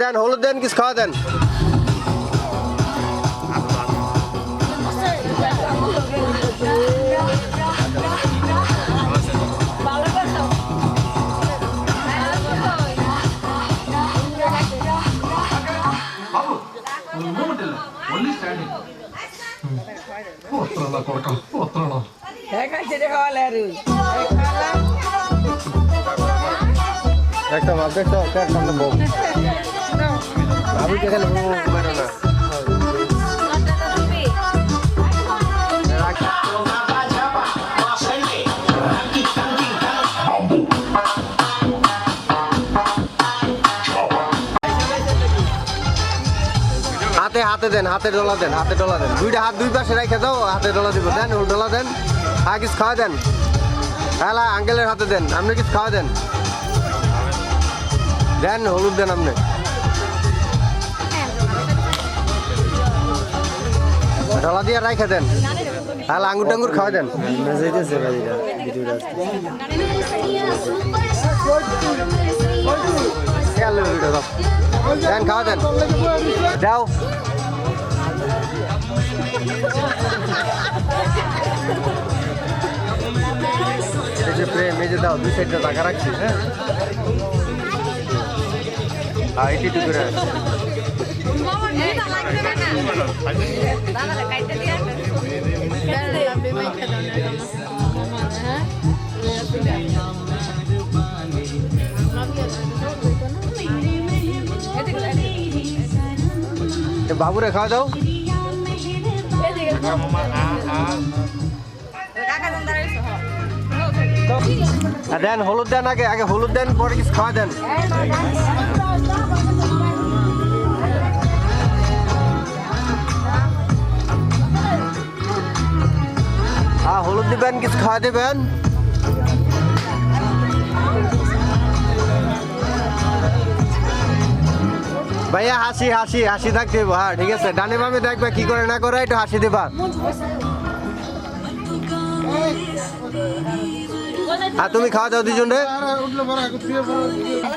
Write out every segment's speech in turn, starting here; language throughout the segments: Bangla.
দেন হলুদ দেন কিছু খাওয়া দেন। തുറക്കാം അത്രയാണോ দেখতাম দেখতাম আমি যেখানে হাতে দেন, হাতে ডলা দেন, হাতে ডলা দেন। দুইটা হাত দুই পাশে রেখে দাও, হাতে ডলা দিব। দেন ওর ডলা দেন। আর কিছু খাওয়া দেন। হ্যাঁ আঙ্কেলের হাতে দেন। আপনি কিছু খাওয়া দেন। দেন, হলুদ দেন আপনি। ডলা দিয়ে রাইখে দেন। তাহলে আঙ্গুর টাঙ্গুর খাওয়া দেন। দেন, খাওয়া দেন। যাও। এই যে প্রেম এই যে দাও দুই সাইডটা টাকা রাখছি হ্যাঁ হ্যাঁ এটি টুকু করে বাবুরে খাওয়া দাও আর দেন, হলুদ দেন আগে আগে হলুদ দেন, পরে কিছু খাওয়া দেন। হলুদ দিবেন, কিছু খাওয়া দেবেন? ভাইয়া হাসি হাসি হাসি থাকতে হ্যাঁ ঠিক আছে। ডানে বামে দেখবে কি করে না করে একটু হাসি দেবা। আর তুমি খাওয়া দাও দুজন রে?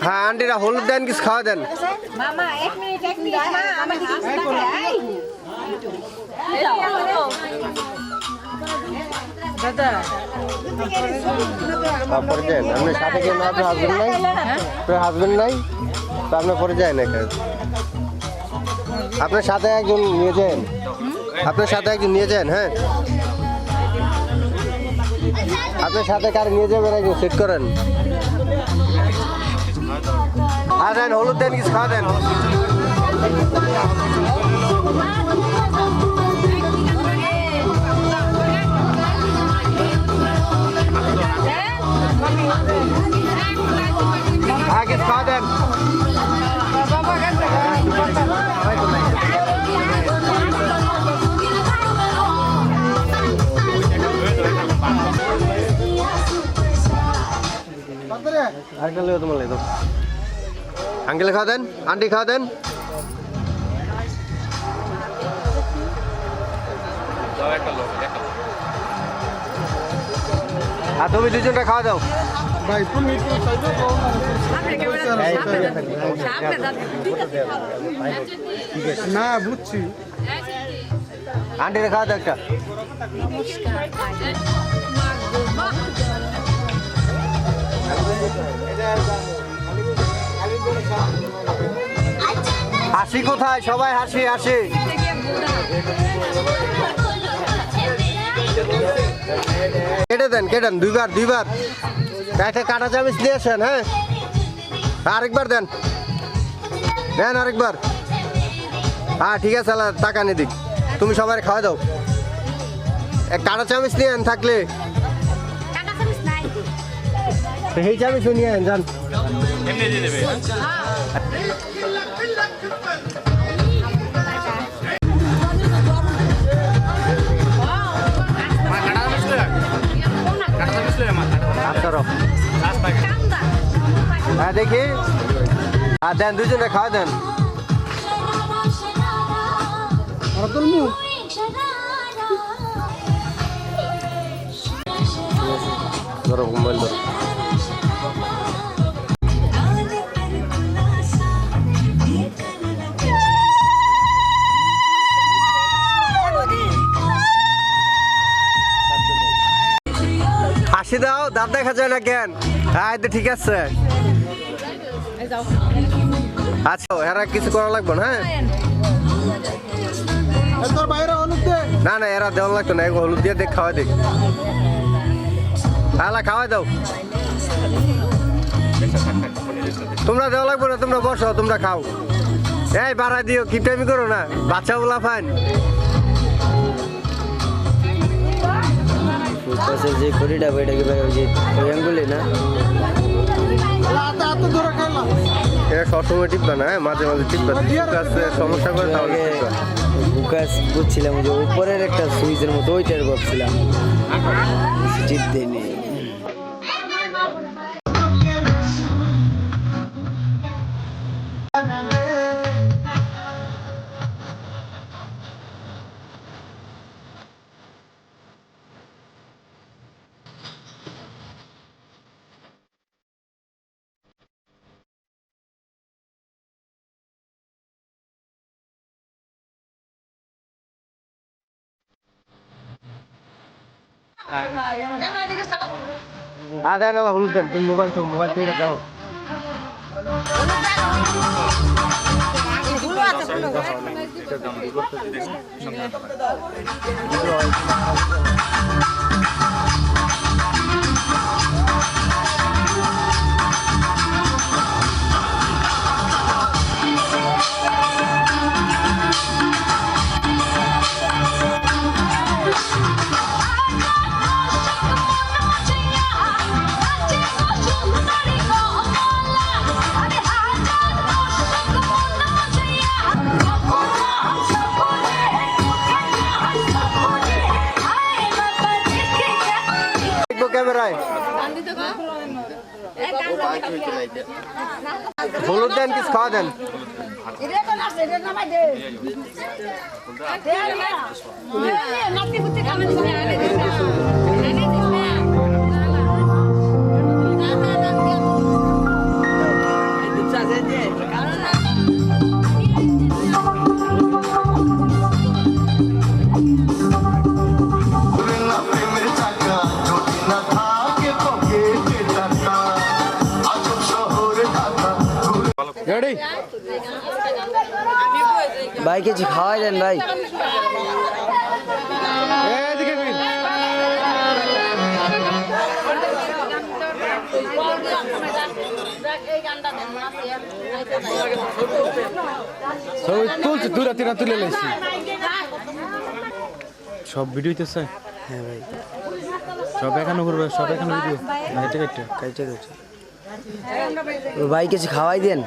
হ্যাঁ আন্টিরা হলুদ দেন কিছু খাওয়া দেন। তারপরে আপনি সাথে কেন আপনার হাজবেন্ড নাই। আপনার হাজবেন্ড নাই? তো আপনি পরে যায় না কাজ আপনার সাথে একজন নিয়ে যান আপনার সাথে একজন নিয়ে যান হ্যাঁ? আপনার সাথে কার নিয়ে যাবেন একজন সেট করেন? আর হলুদ দেন, কিছু খাওয়া দেন। হ্যাঁ কিছু খাওয়া দেন। আরেকটা লেগে তোমার লেগে আঙ্কেল খাওয়া দেন আন্টি খাওয়া দেন আর তুমি দুজনটা খাওয়া দাও না বুঝছি আন্টিরা খাওয়া দাও একটা হাসি কোথায়? সবাই হাসি হাসি। কেটে দেন কেটে দেন, দুইবার দুইবার। একটা কাটা চামিচ দিয়েছেন হ্যাঁ? আরেকবার দেন। দেন আরেকবার। হ্যাঁ ঠিক আছে টাকা নিয়ে দিক। তুমি সবাই খাওয়া দাও। এক কাটা চামিচ নিয়ে আন থাকলে সেই চামিচও নিয়ে আন যান। আচ্ছা রো। হ্যাঁ দেখি। আর দেন, দুজনে খাওয়া দেন। ধরো, মোবাইল ধরো। হাসি দাও দাঁত দেখা যায় না কেন? হ্যাঁ তো ঠিক আছে। আচ্ছা এরা কিছু করা লাগবে না হ্যাঁ? না না এরা দেওয়া লাগতো না হলুদ দিয়ে দেখ খাওয়া দেখ। আলা খাওয়াই দাও। তোমরা দেওয়া লাগবে না তোমরা বসো তোমরা খাও। এই বাড়াই দিও কি টাইমি করো না? বাচ্চা বলা ফাইন। ফুটপাসের যে ঘড়িটা বইটা কি ওই যে ওই আঙ্গুলে না? এটা সবসময় টিপবে না হ্যাঁ? মাঝে মাঝে টিপবে। ঠিক আছে সমস্যা করে তাহলে আগে টিপবে। বুকাস বুঝছিলাম যে উপরের একটা সুইচের মতো ওইটার ভাবছিলাম। টিপ দেয়নি। আ দেন আলা হলুদ দেন তুমি মোবাইল তো হলুদ দেন কিছু খাওয়া দেন। নাতি বুদ্ধি রেডি ভাই কিছু খাওয়াই দেন ভাই সব তুলছে দূরা তিরা তুলে লাইছি সব ভিডিও হইতেছে হ্যাঁ ভাই সব এখানে করবে সব এখানে ভিডিও কাইটা ভাই কিছু খাওয়াই দেন।